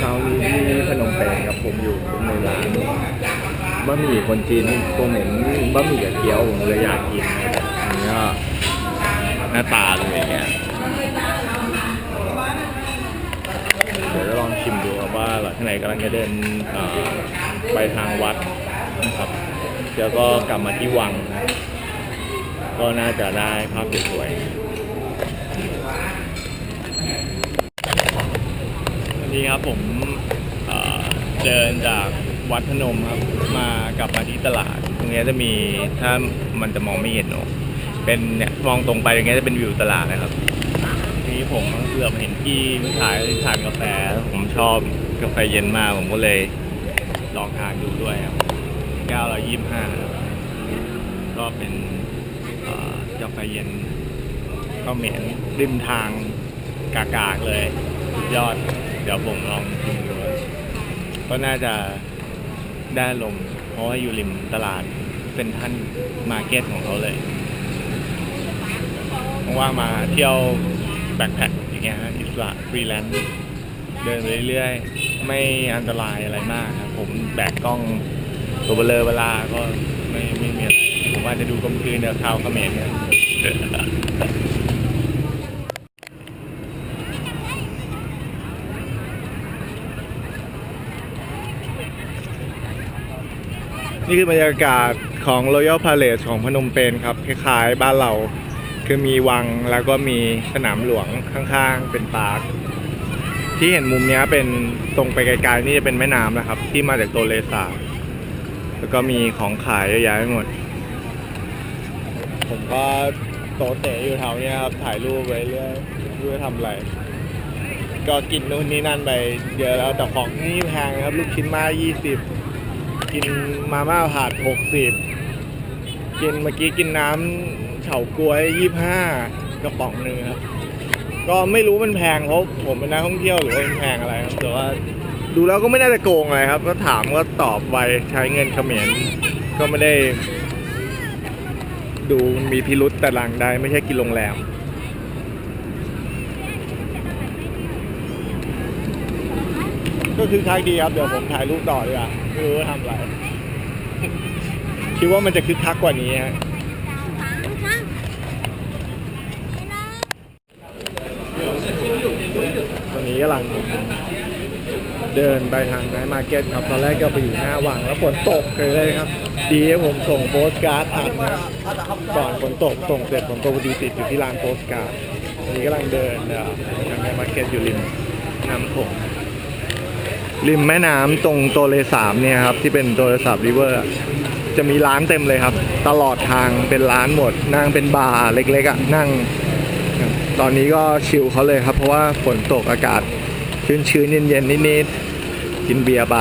เช้านี้ที่พนมเปญครับผมอยู่ในร้านบะหมี่คนจีนผมเห็นบะหมี่กับเกี๊ยวผมเลยอยากกินนะครับอันนี้ก็หน้าตาเลยอย่างเงี้ยเดี๋ยวจะลองชิมดูครับว่าหลังข้างในกำลังจะเดินไปทางวัดนะครับแล้วก็กลับมาที่วัง ก็น่าจะได้ภาพสวยๆ นนี้ครับผมเดินจากวัดพนมครับ มากลับมาที่ตลาด ตรงนี้จะมีถ้ามันจะมองไม่เห็นเนอะเป็นเนี่ยมองตรงไปตรงนี้จะเป็นวิวตลาดนะครับทีนี้ผมเกือบเห็นพี่ผู้ชายที่ทานกาแฟ ผมชอบกาแฟเย็นมากผมก็เลยลองทานดูด้วยครับแก้วละยี่ห้าก็เป็นกาแฟเย็นก็เหม็นริมทางกากๆเลยยอด ดี๋ยวผมลองชิมดูก็น่าจะได้ลม เพราะว่าอยู่ริมตลาดเป็นท่านมาร์เก็ตของเขาเลยว่ามาเที่ยวแบ็คแพคอย่างเงี้ยอิสระฟรีแลนซ์เดินเรื่อยๆ ไม่อันตรายอะไรมากครับ ผมแบกกล้องตัวเบลอเวลาก็ไม่ไม่มีผมว่าจะดูกลมกลืนเดี๋ยวข่าวเขมรเนี่ย นี่คือบรรยากาศของ Royal Palace ของพนมเปญครับ คล้ายๆ บ้านเรา คือมีวังแล้วก็มีสนามหลวงข้างๆ เป็นปาร์คที่เห็นมุมนี้เป็นตรงไปไกลๆนี่จะเป็นแม่น้ำนะครับ ที่มาจากโตเลสาแล้วก็มีของขายเยอะแยะไปหมด ผมก็โตะเตะอยู่แถวนี้ครับ ถ่ายรูปไปเรื่อยไม่อทำอะไรก็กินนู่นนี่นั่นไปเยอะแล้วแต่ของนี่แพงครับ ลูกชิ้นมา 20 กินมาม่าผัด60กินเมื่อกี้กินน้ำเฉาก๊วย25กระป๋องหนึ่งครับ ก็ไม่รู้มันแพงเพราะผมเป็นนักท่องเที่ยวหรือว่ามันแพงอะไรครับแต่ว่าดูแล้วก็ไม่น่าจะโกงอะไรครับ ก็ถามก็ตอบไวใช้เงินเขมรก็ไม่ได้ ดูมีพิรุษแต่หลังใดไม่ใช่กินโรงแรม ก็คือคักดีครับเดี๋ยวผมถ่ายรูปต่อดีกว่าไม่รู้ว่าทำอะไรคิดว่ามันจะคึกคักกว่านี้ฮะตอนนี้กำลังเดินไปทางไนท์มาร์เก็ตครับตอนแรกก็ไปอยู่หน้าวังแล้วฝนตกเลยครับ ดีผมส่งโปสการ์ดทันนะก่อนฝนตกส่งเสร็จฝนตกพอดีติดอยู่ที่ร้านโปสการ์ดตอนนี้กำลังเดินเอ่อไปทางไนท์มาร์เก็ตอยู่ริมน้ำโขง ริมแม่น้ำตรงโตเลสามเนี่ยครับ ที่เป็นโตเลสามริเวอร์จะมีร้านเต็มเลยครับ ตลอดทางเป็นร้านหมด นั่งเป็นบาร์เล็กๆอะนั่ง ตอนนี้ก็ชิลเขาเลยครับ เพราะว่าฝนตกอากาศชื้นๆเย็นๆนิดๆกินเบียร์ไป